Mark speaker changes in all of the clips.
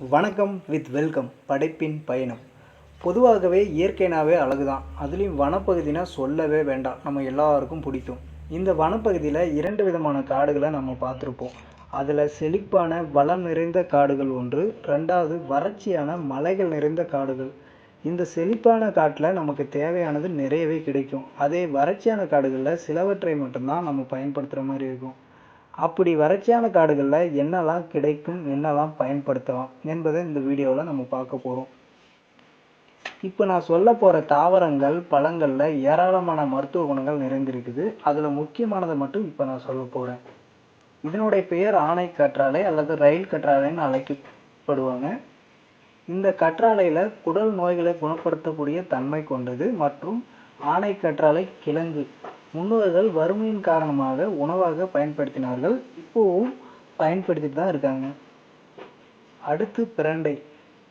Speaker 1: வணக்கம் with welcome படைப்பின் பயணம். பொதுவாகவே இயற்கைனாவே அழகு தான் அதுலேயும் வனப்பகுதினா சொல்லவே வேண்டாம். நம்ம எல்லாருக்கும் பிடிக்கும். இந்த வனப்பகுதியில் இரண்டு விதமான காடுகளை நம்ம பார்த்துருப்போம். அதில் செழிப்பான வளம் நிறைந்த காடுகள் ஒன்று ரெண்டாவது வறட்சியான மலைகள் நிறைந்த காடுகள். இந்த செழிப்பான காட்டில் நமக்கு தேவையானது நிறையவே கிடைக்கும். அதே வறட்சியான காடுகளில் சிலவற்றை மட்டும்தான் நம்ம பயன்படுத்துகிற மாதிரி இருக்கும். அப்படி வறட்சியான காடுகளில் என்னெல்லாம் கிடைக்கும் என்னெல்லாம் பயன்படுத்தலாம் என்பதை இந்த வீடியோவில் நம்ம பார்க்க போகிறோம் இப்போ நான் சொல்ல போகிற தாவரங்கள் பழங்களில் ஏராளமான மருத்துவ குணங்கள் நிறைந்திருக்குது. அதில் முக்கியமானதை மட்டும் இப்போ நான் சொல்ல போகிறேன் இதனுடைய பெயர் ஆணை கற்றாழை அல்லது ரயில் கற்றாழைன்னு அழைக்கப்படுவாங்க. இந்த கற்றாழையில் குடல் நோய்களை குணப்படுத்தக்கூடிய தன்மை கொண்டது மற்றும் ஆணை கற்றாழை கிழங்கு. முன்னோர்கள் வறுமையின் காரணமாக உணவாக பயன்படுத்தினார்கள். இப்போவும் பயன்படுத்திட்டு தான் இருக்காங்க. அடுத்து பிரண்டை.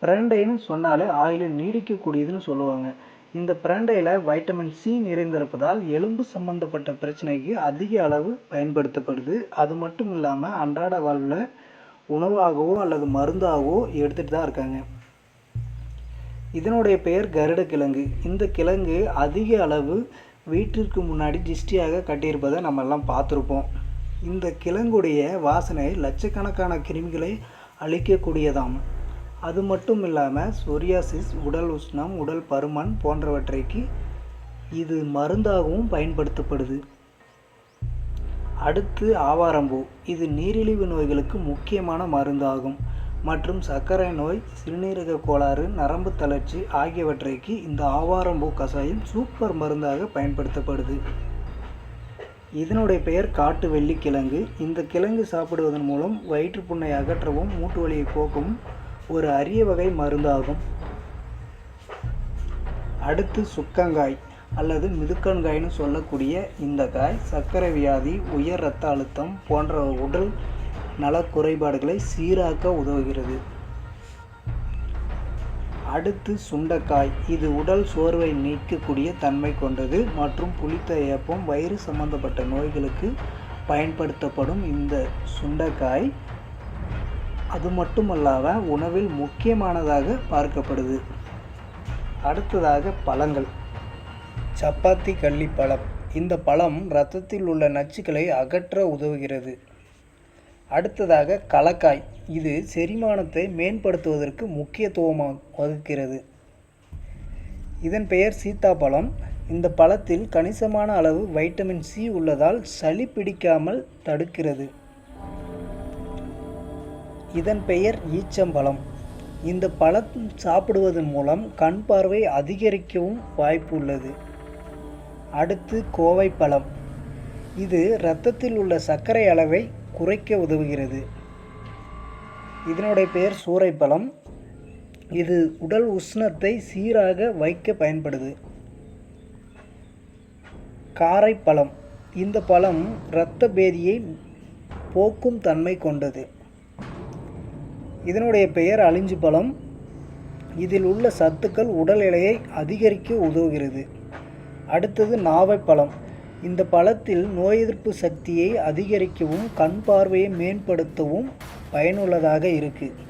Speaker 1: பிரண்டைன்னு சொன்னாலே ஆயுள் நீடிக்கக்கூடியதுன்னு சொல்லுவாங்க. இந்த பிரண்டையில் வைட்டமின் சி நிறைந்திருப்பதால் எலும்பு சம்பந்தப்பட்ட பிரச்சனைக்கு அதிக அளவு பயன்படுத்தப்படுது. அது மட்டும் இல்லாமல் அன்றாட வாழ்வில் உணவாகவோ அல்லது மருந்தாகவோ எடுத்துகிட்டு தான் இருக்காங்க. இதனுடைய பெயர் கருட கிழங்கு இந்த கிழங்கு அதிக அளவு வீட்டிற்கு முன்னாடி திஷ்டியாக கட்டியிருப்பதை நம்ம எல்லாம் பார்த்துருப்போம். இந்த கிழங்குடைய வாசனை லட்சக்கணக்கான கிருமிகளை அழிக்கக்கூடியதாம். அது மட்டும் இல்லாமல் சொரியாசிஸ் உடல் உஷ்ணம் உடல் பருமன் போன்றவற்றைக்கு இது மருந்தாகவும் பயன்படுத்தப்படுது. அடுத்து ஆவாரம்பூ இது நீரிழிவு நோய்களுக்கு முக்கியமான மருந்தாகும். மற்றும் சர்க்கரை நோய் சிறுநீரக கோளாறு நரம்பு தளர்ச்சி ஆகியவற்றைக்கு இந்த ஆவாரம்பூ கஷாயம் சூப்பர் மருந்தாக பயன்படுத்தப்படுது. இதனுடைய பெயர் காட்டு வெள்ளி கிழங்கு இந்த கிழங்கு சாப்பிடுவதன் மூலம் வயிற்றுப்புண்ணை அகற்றவும் மூட்டு வலியை போக்கவும் ஒரு அரிய வகை மருந்தாகும். அடுத்து சுக்கங்காய் அல்லது மிதுக்கங்காய்னு சொல்லக்கூடிய இந்த காய் சர்க்கரை வியாதி உயர் இரத்த அழுத்தம் போன்ற உடல் நலக்குறைபாடுகளை சீராக்க உதவுகிறது. அடுத்து சுண்டக்காய். இது உடல் சோர்வை நீக்கக்கூடிய தன்மை கொண்டது மற்றும் புளித்த ஏப்பம் வயிறு சம்பந்தப்பட்ட நோய்களுக்கு பயன்படுத்தப்படும் இந்த சுண்டைக்காய். அது மட்டுமல்லாமல் உணவில் முக்கியமானதாக பார்க்கப்படுது. அடுத்ததாக பழங்கள். சப்பாத்தி கள்ளி பழம் இந்த பழம் இரத்தத்தில் உள்ள நச்சுக்களை அகற்ற உதவுகிறது. அடுத்ததாக கலக்காய். இது செரிமானத்தை மேம்படுத்துவதற்கு முக்கியத்துவமாக வகுக்கிறது. இதன் பெயர் சீத்தாப்பழம். இந்த பழத்தில் கணிசமான அளவு வைட்டமின் சி உள்ளதால் சளி பிடிக்காமல் தடுக்கிறது. இதன் பெயர் ஈச்சம்பழம். இந்த பழம் சாப்பிடுவதன் மூலம் கண் பார்வை அதிகரிக்கவும் வாய்ப்பு உள்ளது அடுத்து கோவை பழம் இது இரத்தத்தில் உள்ள சர்க்கரை அளவை குறைக்க உதவுகிறது. இதனுடைய பெயர் சூறைப்பழம். இது உடல் உஷ்ணத்தை சீராக வைக்க பயன்படுது. காரைப்பழம். இந்த பழம் இரத்த பேதியை போக்கும் தன்மை கொண்டது. இதனுடைய பெயர் அழிஞ்சு பழம். இதில் உள்ள சத்துக்கள் உடல் எடையை அதிகரிக்க உதவுகிறது. அடுத்தது நாவைப்பழம் இந்த பழத்தில் நோய் எதிர்ப்பு சக்தியை அதிகரிக்கவும் கண் பார்வையை மேம்படுத்தவும் பயனுள்ளதாக இருக்குது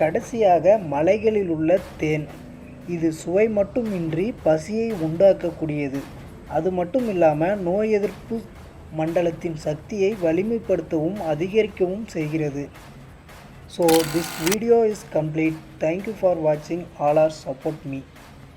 Speaker 1: கடைசியாக மலைகளில் உள்ள தேன். இது சுவை மட்டுமின்றி பசியை உண்டாக்கக்கூடியது. அது மட்டும் இல்லாமல் நோய் எதிர்ப்பு மண்டலத்தின் சக்தியை வலிமைப்படுத்தவும் அதிகரிக்கவும் செய்கிறது. So this video is complete thank you for வாட்சிங் ஆல் ஆர் சப்போர்ட் மீ